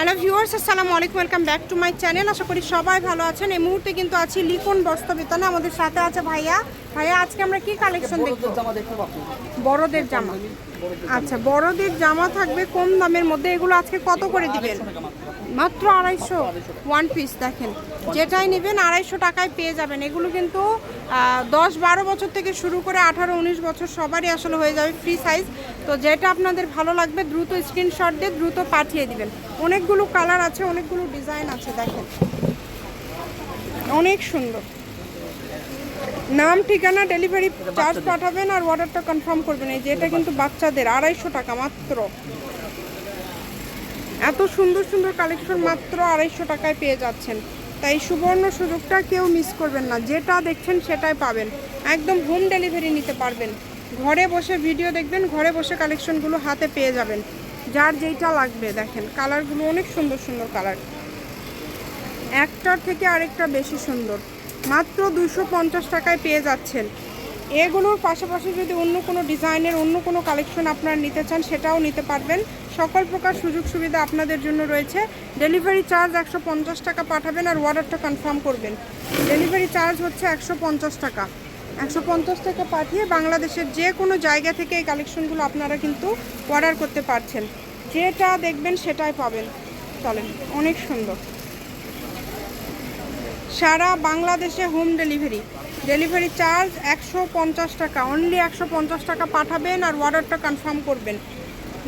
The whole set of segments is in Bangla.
হ্যালো ভিউয়ার্স আসসালামু আলাইকুম welcome back to my channel. আশা করি সবাই ভালো আছেন। এই মুহূর্তে কিন্তু আছি লিকন বস্ত্র বিতানে আমাদের সাথে আছে ভাইয়া। ভাইয়া আজকে আমরা কি কালেকশন দেখব? বড়দের জামা আচ্ছা বড়দের জামা থাকবে কম দামের মধ্যে। এগুলো আজকে কত করে দিবেন? মাত্র আড়াইশো ওয়ান পিস দেখেন। যেটাই নেবেন আড়াইশো টাকায় পেয়ে যাবেন। এগুলো কিন্তু দশ বারো বছর থেকে শুরু করে আঠারো উনিশ বছর সবারই আসলে হয়ে যাবে ফ্রি সাইজ তো যেটা আপনাদের ভালো লাগবে, দ্রুত স্ক্রিনশট দিয়ে দ্রুত পাঠিয়ে দিবেন। অনেকগুলো কালার আছে, অনেকগুলো ডিজাইন আছে, দেখেন। অনেক সুন্দর। নাম, ঠিকানা ডেলিভারি চার্জ পাঠাবেন আর অর্ডারটা কনফার্ম করবেন। এই যে এটা কিন্তু বাচ্চাদের, আড়াইশো টাকা মাত্র। এত সুন্দর সুন্দর কালেকশন মাত্র আড়াইশো টাকায় পেয়ে যাচ্ছেন। তাই সুবর্ণ সুযোগটা কেউ মিস করবেন না। যেটা দেখছেন সেটাই পাবেন। একদম হোম ডেলিভারি নিতে পারবেন। ঘরে বসে ভিডিও দেখবেন, ঘরে বসে কালেকশনগুলো হাতে পেয়ে যাবেন। যার যেইটা লাগবে, দেখেন কালারগুলো অনেক সুন্দর সুন্দর কালার একটার থেকে আরেকটা বেশি সুন্দর। মাত্র দুশো টাকায় পেয়ে যাচ্ছেন। এগুলোর পাশাপাশি যদি অন্য কোনো ডিজাইনের অন্য কোনো কালেকশন আপনারা নিতে চান, সেটাও নিতে পারবেন। সকল প্রকার সুযোগ সুবিধা আপনাদের জন্য রয়েছে। ডেলিভারি চার্জ একশো পঞ্চাশ টাকা পাঠাবেন আর অর্ডারটা কনফার্ম করবেন। ডেলিভারি চার্জ হচ্ছে একশো পঞ্চাশ টাকা। একশো পঞ্চাশ টাকা পাঠিয়ে বাংলাদেশের যে কোনো জায়গা থেকে এই কালেকশনগুলো আপনারা কিন্তু অর্ডার করতে পারছেন। যেটা দেখবেন সেটাই পাবেন। চলেন, অনেক সুন্দর। সারা বাংলাদেশে হোম ডেলিভারি ডেলিভারি চার্জ একশো পঞ্চাশ টাকা। অনলি একশো পঞ্চাশ টাকা পাঠাবেন আর অর্ডারটা কনফার্ম করবেন।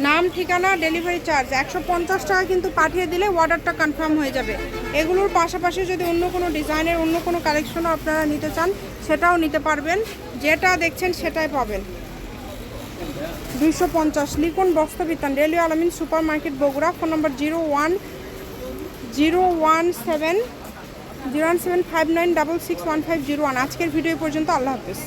নাম, ঠিকানা ডেলিভারি চার্জ একশো পঞ্চাশ টাকা কিন্তু পাঠিয়ে দিলে অর্ডারটা কনফার্ম হয়ে যাবে। এগুলোর পাশাপাশি যদি অন্য কোনো ডিজাইনের অন্য কোনো কালেকশনও আপনারা নিতে চান, সেটাও নিতে পারবেন। যেটা দেখছেন সেটাই পাবেন। দুইশো পঞ্চাশ। Likhon Bastrabitan, railway Almin super market Bogura. Phone number zero one zero one seven zero one seven five nine double six one five zero one. আজকের ভিডিও পর্যন্ত। আল্লাহ হাফিজ।